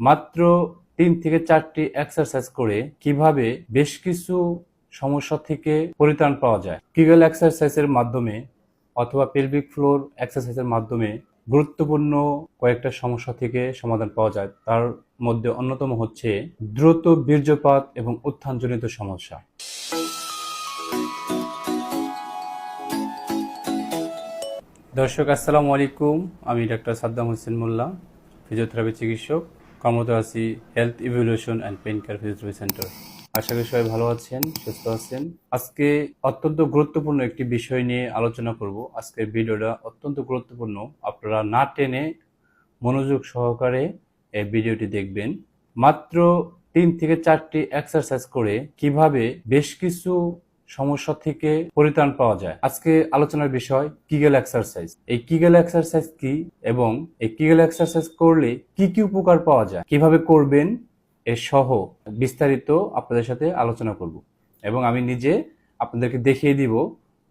মাত্র তিন থেকে চারটি এক্সারসাইজ করে কীভাবে বেশ কিছু সমস্যা থেকে পরিত্রাণ পাওয়া যায়। কিগল এক্সারসাইজের মাধ্যমে অথবা পেলভিক ফ্লোর এক্সারসাইজের মাধ্যমে গুরুত্বপূর্ণ কয়েকটা সমস্যা থেকে সমাধান পাওয়া যায়। তার মধ্যে অন্যতম হচ্ছে দ্রুত বীর্যপাত এবং উত্থানজনিত সমস্যা। দর্শক, আসসালামু আলাইকুম। আমি ডাক্তার সাদ্দাম হোসেন মোল্লা ফিজিওথেরাপি চিকিৎসক। কর্মরত আছি health evolution and pain care physiotherapy centre আশা করি সবাই ভালো আছেন, সুস্থ আছেন। আজকে অত্যন্ত গুরুত্বপূর্ণ একটি বিষয় নিয়ে আলোচনা করব। আজকের ভিডিওটা অত্যন্ত গুরুত্বপূর্ণ। আপনারা না টেনে মনোযোগ সহকারে এই ভিডিওটি দেখবেন। মাত্র তিন থেকে চারটি এক্সারসাইজ করে কীভাবে বেশ কিছু সমস্যা থেকে পরিত্রাণ পাওয়া যায়। আজকে আলোচনার বিষয় কিগেল এক্সারসাইজ এই কিগেল এক্সারসাইজ কি এবং এই কিগেল এক্সারসাইজ করলে কি কি উপকার পাওয়া যায়? কীভাবে করবেন? এর সহ বিস্তারিত আপনাদের সাথে আলোচনা করব। এবং আমি নিজে আপনাদেরকে দেখিয়ে দিব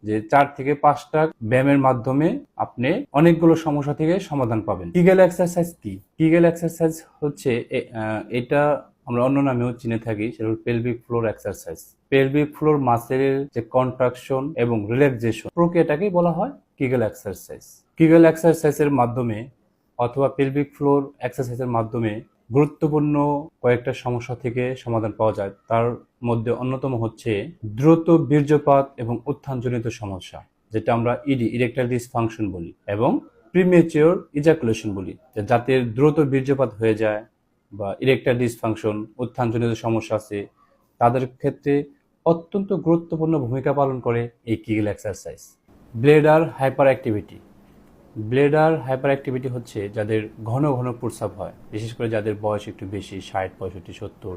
যে চার থেকে পাঁচটা ব্যায়ামের মাধ্যমে আপনি অনেকগুলো সমস্যা থেকে সমাধান পাবেন। কিগেল এক্সারসাইজ কি? কিগেল এক্সারসাইজ হচ্ছে এটা আমরা অন্য নামেও চিনে থাকি, সেটা হল pelvic floor exercise pelvic floor মাসেলের যে কন্ট্রাকশন এবং রিল্যাক্সেশন প্রক্রিয়াটাকেই বলা হয় কিগেল এক্সারসাইজ কিগেল এক্সারসাইজের মাধ্যমে অথবা পেলভিক ফ্লোর এক্সারসাইজের মাধ্যমে গুরুত্বপূর্ণ কয়েকটা সমস্যা থেকে সমাধান পাওয়া যায়। তার মধ্যে অন্যতম হচ্ছে দ্রুত বীর্যপাত এবং উত্থানজনিত সমস্যা, যেটা আমরা ইডি ইরেকটাইল ডিসফাংশন বলি এবং প্রিমেচিওর ইজাকুলেশন বলি যাতে দ্রুত বীর্যপাত হয়ে যায় বা ইরেকটাইল ডিসফাংশন উত্থানজনিত সমস্যা আছে, তাদের ক্ষেত্রে অত্যন্ত গুরুত্বপূর্ণ ভূমিকা পালন করে এই Kegel exercise bladder hyperactivity bladder hyperactivity হচ্ছে যাদের ঘন ঘন প্রস্রাব হয়, বিশেষ করে যাদের বয়স একটু বেশি, ষাট, পঁয়ষট্টি, সত্তর।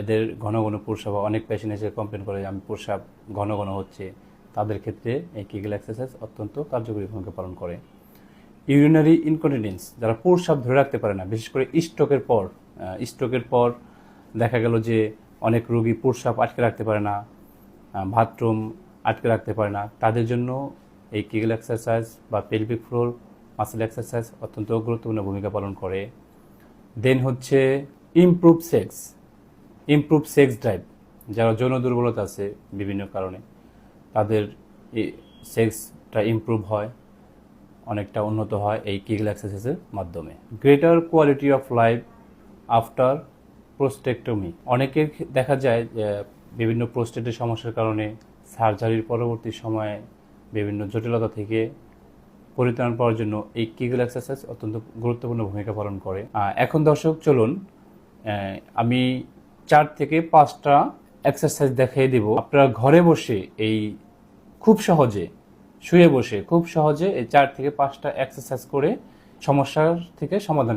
এদের ঘন ঘন প্রস্রাব। অনেক পেশেন্ট এসে কমপ্লেন করে যে আমি প্রস্রাব ঘন ঘন হচ্ছে। তাদের ক্ষেত্রে এই কিগেল এক্সারসাইজ অত্যন্ত কার্যকরী ভূমিকা পালন করে। ইউরিনারি ইনকন্টিনেন্স যারা প্রস্রাব ধরে রাখতে পারে না, বিশেষ করে স্ট্রোকের পর স্ট্রোকের পর দেখা গেল যে অনেক রোগী প্রস্রাব আটকে রাখতে পারে না বাথরুম আটকে রাখতে পারে না, তাদের জন্য এই কিগেল এক্সারসাইজ বা পেলভিক ফ্লোর মাসেল এক্সারসাইজ অত্যন্ত গুরুত্বপূর্ণ ভূমিকা পালন করে। দেন হচ্ছে improve sex improve sex drive যারা যৌন দুর্বলতা আছে বিভিন্ন কারণে, তাদের সেক্সটা ইমপ্রুভ হয়। অনেকটা উন্নত হয় এই কিগল এক্সারসাইজের মাধ্যমে। Greater quality of life after prostatectomy অনেকের দেখা যায় যে, বিভিন্ন প্রোস্টেটের সমস্যার কারণে সার্জারির পরবর্তী সময়ে বিভিন্ন জটিলতা থেকে পরিত্রাণ পাওয়ার জন্য এই কিগল এক্সারসাইজ অত্যন্ত গুরুত্বপূর্ণ ভূমিকা পালন করে। এখন দর্শক, চলুন আমি চার থেকে পাঁচটা এক্সারসাইজ দেখিয়ে দিব। আপনারা ঘরে বসে এই খুব সহজে শুয়ে বসে খুব সহজে এই চার থেকে পাঁচটা এক্সারসাইজ করে সমস্যার থেকে সমাধান